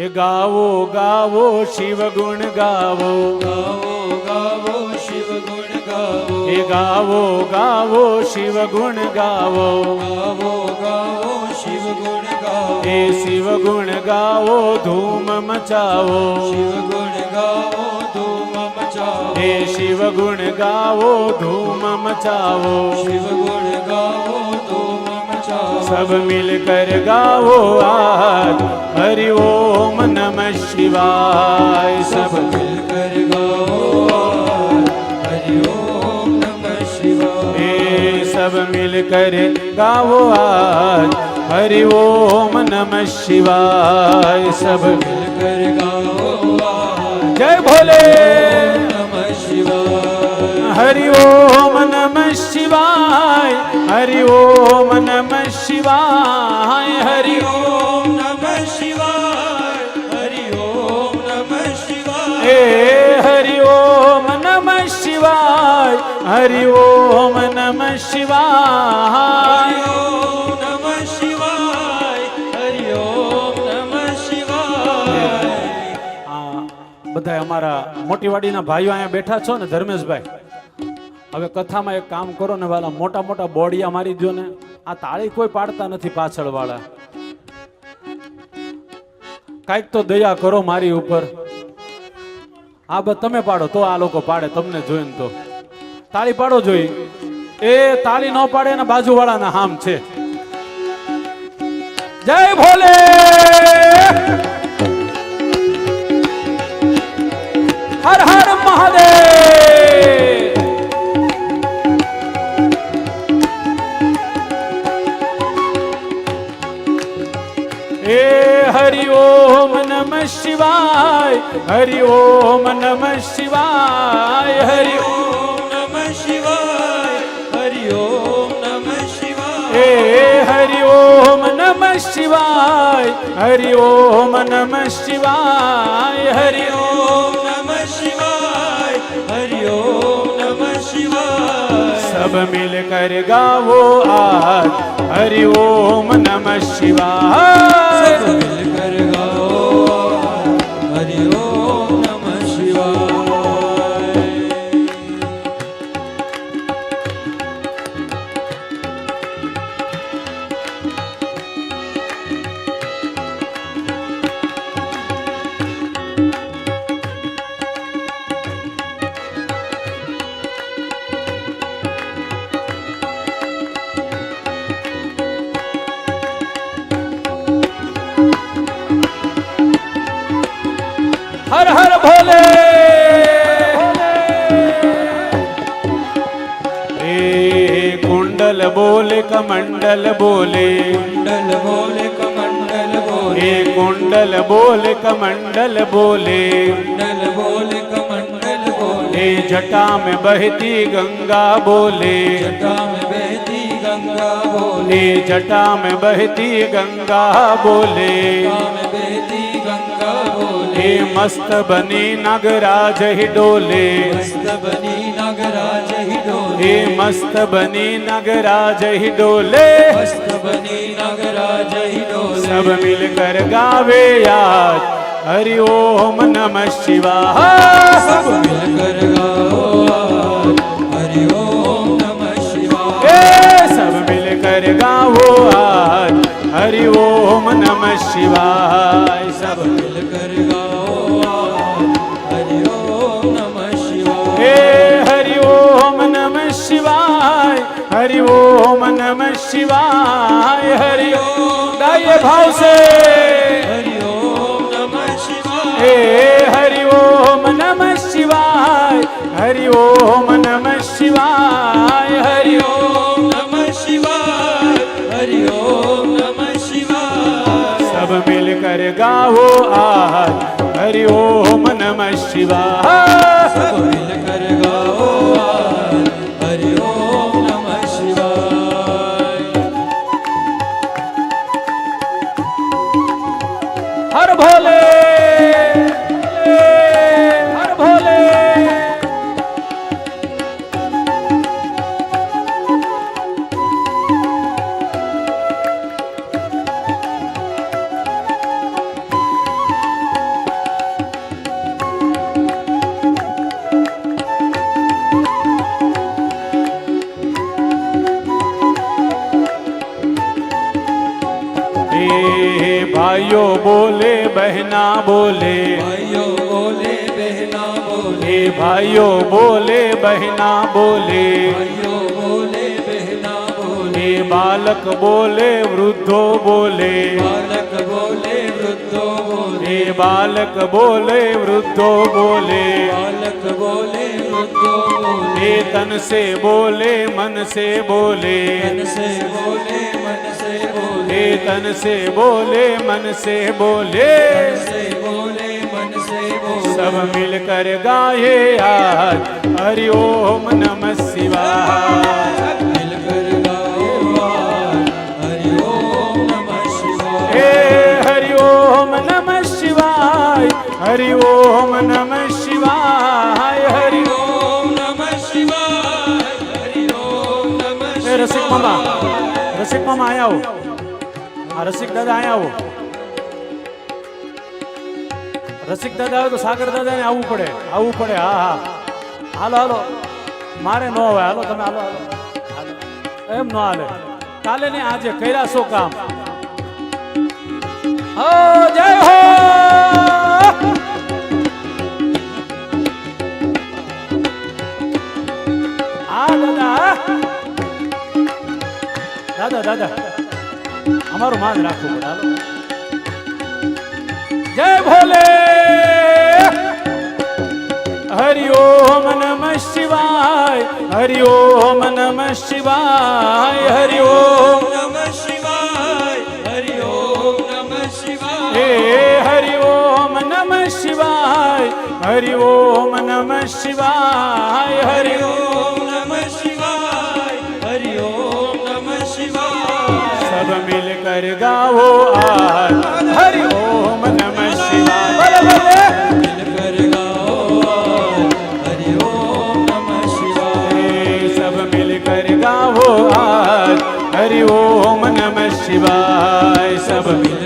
ये गावो गावो शिव गुण गावो। गावो गावो शिव गुण गावो। हे गावो गावो शिव गुण गावो। गावो गावो शिव गुण गावो। हे शिव गुण गावो धूम मचाओ शिव गुण गावो धूम मचाओ हे शिव गुण गावो धूम मचाओ शिव गुण गावो धूम मचाओ सब मिलकर गावो आ गाओ आज, हरि ओम नमः शिवाय। सब मिलकर गाओ जय भोले। नमः शिवाय हरि ओम नमः शिवाय, हरि ओम नमः शिवाय। हरि ओम नमः शिवाय, हरि ओम नमः शिवाय। हरि ओम नमः शिवाय, हरि ओम નમ શિવાય નમ શિવાય બધા અમારા મોટીવાડીના ભાઈઓ અહીંયા બેઠા છો ને ધર્મેશભાઈ. હવે કથામાં એક કામ કરો ને વાલા મોટા મોટા બોડિયા મારી દો ને. આ તાળી કોઈ પાડતા નથી પાછળ વાળા કાંઈક તો દયા કરો મારી ઉપર. આ બસ તમે પાડો તો આ લોકો પાડે તમને જોઈને તો. તાળી પાડો જોઈએ એ તાળી ન પાડે ને બાજુવાળાના હામ છે. જય ભોલે! હર હર મહાદેવ! એ હરિ ઓમ નમ શિવાય, હરિ ઓમ નમ શિવાય, હરિ ઓમ शिवाय। हरि ओम नम शिवाय। हरि ओम नम शिवाय। हरि ओम नम शिवाय। सब मिल कर सब मिलकर गावो आज। हरि ओम नम शिवाय। सब मिलकर बोले कमंडल बोले। कुंडल बोले कमंडल बोले। कुंडल बोले कमंडल बोले। कुंडल बोले कमंडल बोले। जटा में बहती गंगा बोले। जटा में बहती गंगा बोले। जटा में बहती गंगा बोले। ए मस्त बनी नगराज ही डोले। मस्त बनी नागराज ही डोले ए मस्त बनी नगराज ही डोले मस्त बनी नागराज ही डोले। सब मिलकर गावे याद। हरि ओम नमः शिवाय। शिवाय हरि ओम गाइए भाव से। हरि ओम नमः शिवाय। ए हरि ओम नमः शिवाय। हरि ओम नमः शिवाय। हरि ओम ओम नमः शिवाय। हरि ओम नमः शिवाय। सब मिलकर गाओ आज। हरि ओम नमः शिवाय। सब मिलकर बहना बोले। भाइयों बोले बहना बोले। भाइयों बोले बहना बोले। भाइयों बोले बहना बोले। बालक बोले वृद्धो बोले। बालक बोले वृद्धो बोले। बालक बोले वृद्धो बोले। बालक बोले वृद्धो बोले। तन से बोले मन से बोले। मन से बोले मन से बोले। बोले, तन से बोले, मन से बोले। से बोले मन से बोले सब मिलकर गाए आज, हरि ओम नमः शिवाय। हरि ओम शिवाय हरि ओम शिवाय हरि ओम नमः शिवाय, हरि ओम नमः शिवाय, हरि ओम नमः शिवाय। रसिक मामा रसिक मामा आया हो। રસિક દાદા અહીંયા આવો. રસિક દાદા આવે તો સાગર દાદાને આવવું પડે. આવવું પડે, હા હા. હાલો હાલો. મારે ન હોય. હાલો, તમે હાલો હાલો. એમ ન હાલે. કાલે ને આજે કર્યા છો કામ? જય હો! દાદા દાદા દાદા. અમારું માન રાખવું પડે હાલો જય ભોલે હરિ ઓમ નમઃ શિવાય હરિ ઓમ નમઃ શિવાય હરિ ઓમ નમઃ શિવાય હરિ ઓમ નમઃ શિવાય હે હરિ ઓમ નમઃ શિવાય હરિ ઓમ નમઃ શિવાય હરિ શંકર ગાવો આ હરિ ઓમ નમ શિવાય શંકર ગાવો હરિ ઓમ નમ શિવાય સબ મિલ કર ગાવો આ હરિ ઓમ નમ શિવાય સબ મિલ